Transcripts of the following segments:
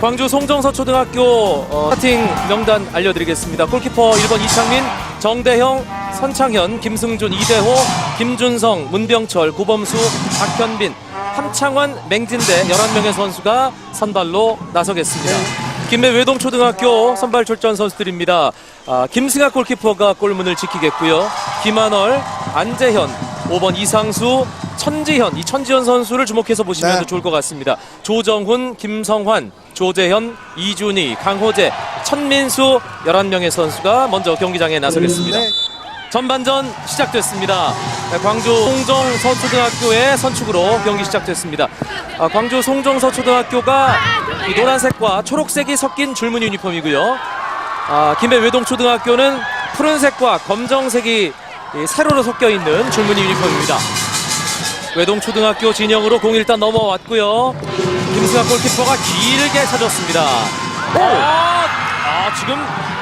광주 송정서초등학교 어, 스타팅 명단 알려드리겠습니다. 골키퍼 1번 이창민, 정대형, 선창현, 김승준, 이대호, 김준성, 문병철, 고범수, 박현빈, 함창환, 맹진대 11명의 선수가 선발로 나서겠습니다. 김해 외동초등학교 선발 출전 선수들입니다. 아, 김승학 골키퍼가 골문을 지키겠고요. 김한월, 안재현, 5번 이상수, 천지현, 이 천지현 선수를 주목해서 보시면 네. 좋을 것 같습니다. 조정훈, 김성환, 조재현, 이준희, 강호재, 천민수 11명의 선수가 먼저 경기장에 나서겠습니다. 네. 전반전 시작됐습니다. 네, 광주 송정 서초등학교의 선축으로 경기 시작됐습니다. 아, 광주 송정 서초등학교가 이 노란색과 초록색이 섞인 줄무늬 유니폼이고요. 아, 김해 외동초등학교는 푸른색과 검정색이 이 세로로 섞여 있는 줄무늬 유니폼입니다. 외동초등학교 진영으로 공 일단 넘어왔고요. 김승학 골키퍼가 길게 차줬습니다. 아, 아, 지금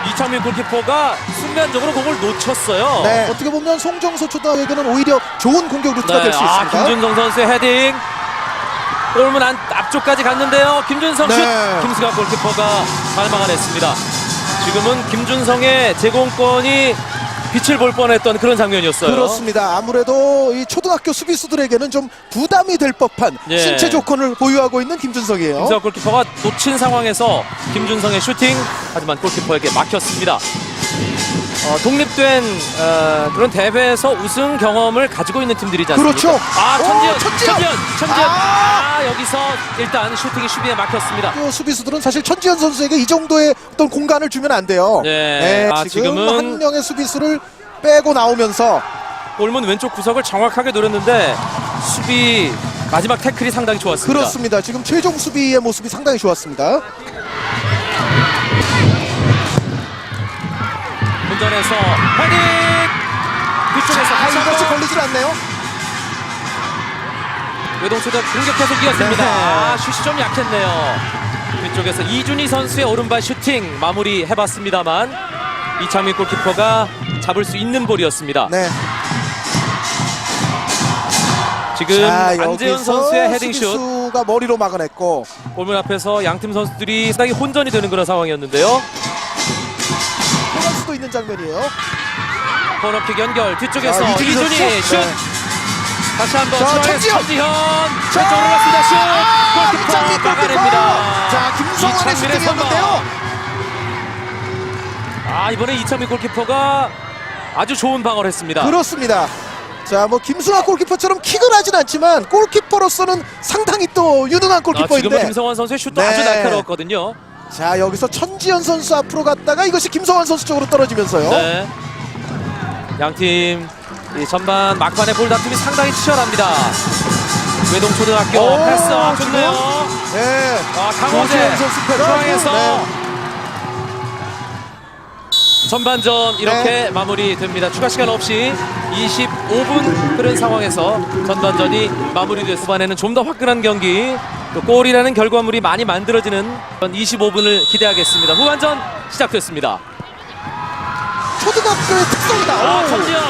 이창민 골키퍼가 순간적으로 공을 놓쳤어요. 네. 어떻게 보면 송정소 초등학교는 오히려 좋은 공격 루트가 될 수 아, 있습니다. 김준성 선수의 헤딩. 골문 안, 앞쪽까지 갔는데요. 김준성 슛. 네. 김승학 골키퍼가 잘 막아냈습니다. 지금은 김준성의 제공권이 빛을 볼 뻔했던 그런 장면이었어요. 그렇습니다. 아무래도 이 초등학교 수비수들에게는 좀 부담이 될 법한 예. 신체 조건을 보유하고 있는 김준석이에요. 김승학 골키퍼가 놓친 상황에서 김준성의 슈팅 하지만 골키퍼에게 막혔습니다. 어, 독립된 어, 그런 대회에서 우승 경험을 가지고 있는 팀들이지 않습니까? 그렇죠. 아 오, 천지현, 천지현! 천지현, 천지현. 아! 아, 여기서 일단 슈팅이 수비에 막혔습니다. 그 수비수들은 사실 천지현 선수에게 이 정도의 어떤 공간을 주면 안 돼요. 네. 아, 지금 지금은- 한 명의 수비수를 빼고 나오면서 골문 왼쪽 구석을 정확하게 노렸는데 수비 마지막 태클이 상당히 좋았습니다. 그렇습니다. 지금 최종 수비의 모습이 상당히 좋았습니다. 전해서 헤딩 뒤쪽에서 아, 이것이 걸리질 않네요. 외동초등 공격해서 이겼습니다. 네. 아, 슛이 좀 약했네요. 뒤쪽에서 이준희 선수의 오른발 슈팅 마무리 해봤습니다만 이창민 골키퍼가 잡을 수 있는 볼이었습니다. 네. 지금 자, 안재현 여기서 선수의 헤딩슛 수비수가 머리로 막아냈고 골문 앞에서 양팀 선수들이 상당히 혼전이 되는 그런 상황이었는데요. 수도 있는 장면이에요. 코너킥 연결 뒤쪽에서 자, 이준희 이준희 선수. 슛 네. 다시 한번 자, 천지현. 왼쪽으로 갔습니다 슛 아, 골키퍼. 막아냅니다 자, 김성환의 슈팅이었는데요. 아 이번에 이창민 골키퍼가 아주 좋은 방어를 했습니다 그렇습니다. 자, 뭐 김승학 골키퍼처럼 킥을 하진 않지만 골키퍼로서는 상당히 또 유능한 아, 골키퍼인데. 김성환 선수의 슛도 네. 아주 날카로웠거든요 자, 여기서 천지현 선수 앞으로 갔다가 이것이 김성환 선수 쪽으로 떨어지면서요. 네. 양팀 이 전반 막판의 볼 다툼이 상당히 치열합니다 외동초등학교 오, 패스 아? 좋네요 네. 아, 강호재 선수 패스. 중앙에서 네. 전반전 이렇게 네. 마무리됩니다. 추가 시간 없이 25분 흐른 상황에서 전반전이 마무리됐습니다. 후반에는 좀 더 화끈한 경기 또 골이라는 결과물이 많이 만들어지는 그런 25분을 기대하겠습니다. 후반전 시작됐습니다. 초등학교의 특성이다. 아, 오. 천지현,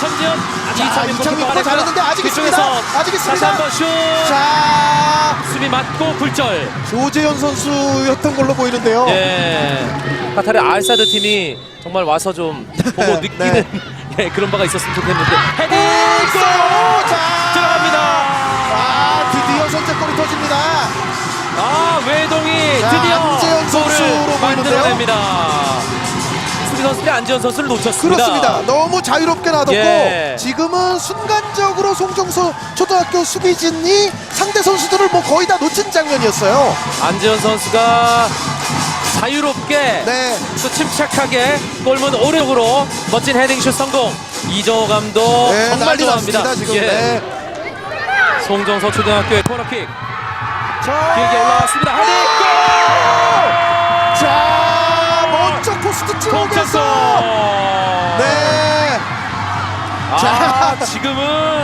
천지현, 자, 이창민 골 잘했는데 아직 있습니다. 아직 있습니다. 다시 한번 슛. 자, 수비 맞고 굴절. 조재현 선수였던 걸로 보이는데요. 예. 카타르 알사드 팀이 정말 와서 좀 보고 네. 느끼는 예, 그런 바가 있었으면 좋겠는데 헤딩 오, 골 드디어 안재현 선수로 보이는데요. 만들어냅니다. 수비 선수들이 안지현 선수를 놓쳤습니다. 그렇습니다. 너무 자유롭게 놔뒀고 예. 지금은 순간적으로 송정서 초등학교 수비진이 상대 선수들을 뭐 거의 다 놓친 장면이었어요. 안지현 선수가 자유롭게 네. 또 침착하게 골문 오른쪽으로 멋진 헤딩슛 성공. 이정호 감독 네, 정말 난리 좋아합니다. 났습니다 지금. 예. 네. 송정서 초등학교의 코너킥 자, 길게 올라왔습니다. 헤딩 자, 먼저 포스트 동점골. 네. 아, 자. 지금은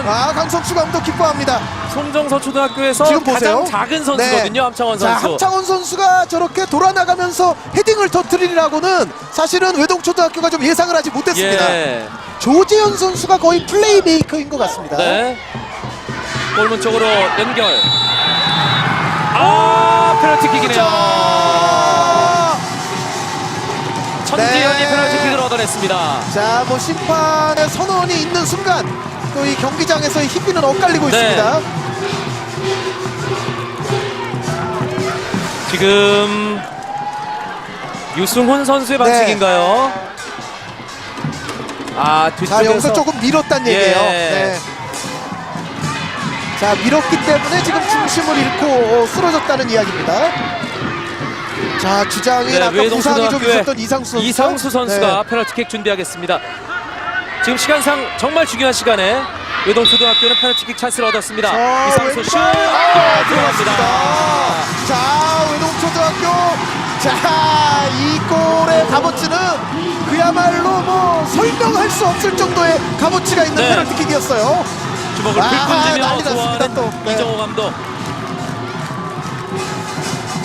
아, 강성수 감독 기뻐합니다. 송정서 초등학교에서 지금 보세요. 가장 작은 선수거든요. 네. 함창원 자, 선수. 함창원 선수가 저렇게 돌아 나가면서 헤딩을 터뜨리라고는 사실은 외동초등학교가 좀 예상을 하지 못했습니다. 예. 조재현 선수가 거의 플레이메이커인 것 같습니다. 네. 골문 쪽으로 연결. 아, 페널티킥이네요. 아! 천지현이 네. 페널티킥을 얻어냈습니다. 자, 뭐 심판의 선언이 있는 순간 또 이 경기장에서 의 희비는 엇갈리고 네. 있습니다. 지금 유승훈 선수의 반칙인가요? 네. 아, 자, 뒤쪽에서 여기서 조금 밀었단 예. 얘기예요. 예. 네. 자, 밀었기 때문에 지금 중심을 잃고 어, 쓰러졌다는 이야기입니다. 자, 주장인 네, 아까 부상이 좀 외동초등학교의 있었던 이상수 선수. 이상수 선수가 네. 페널티킥 준비하겠습니다. 지금 시간상 정말 중요한 시간에 외동초등학교는 페널티킥 찬스를 얻었습니다. 자, 이상수. 슛 아, 들어갑니다. 자, 외동초등학교. 자, 이 골의 값어치는 그야말로 뭐 설명할 수 없을 정도의 값어치가 있는 네. 페널티킥이었어요. 주먹을 아, 불끈 쥐며 난리 났습니다, 좋아하는 또. 네. 이정호 감독.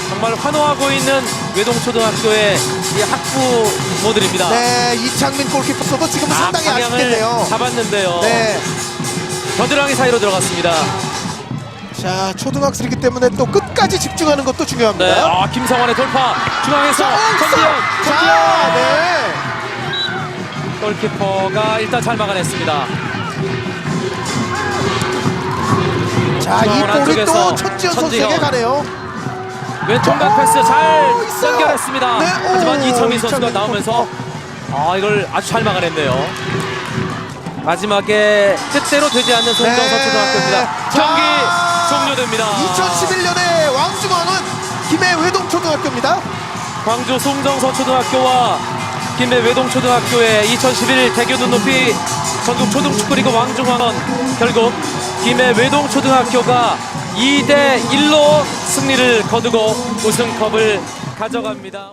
정말 환호하고 있는 외동초등학교의 이 학부모들입니다. 네, 이창민 골키퍼도 지금 아, 상당히 아쉽겠네요. 잡았는데요. 네. 겨드랑이 사이로 들어갔습니다. 자, 초등학생이기 때문에 또 끝까지 집중하는 것도 네, 중요합니다. 아, 김성환의 돌파 중앙에서 자, 전지현, 자, 전지현 네. 골키퍼가 일단 잘 막아냈습니다. 자, 이 중앙 볼이 안쪽에서 또 천지현 선수에게 천지현. 가네요. 왼쪽각 패스 잘 오, 있어요. 연결했습니다. 네, 오, 하지만 이창민 선수가 이창민 나오면서 아 이걸 아주 잘 막아냈네요. 마지막에 뜻대로 되지 않는 송정서 네. 초등학교입니다. 자, 경기 종료됩니다. 2011년에 왕중왕은 김해 외동 초등학교입니다. 광주 송정서 초등학교와 김해 외동 초등학교의 2011 대교 눈높이 전국 초등축구리그 왕중왕은 결국 김해 외동초등학교가 2대 1로 승리를 거두고 우승컵을 가져갑니다.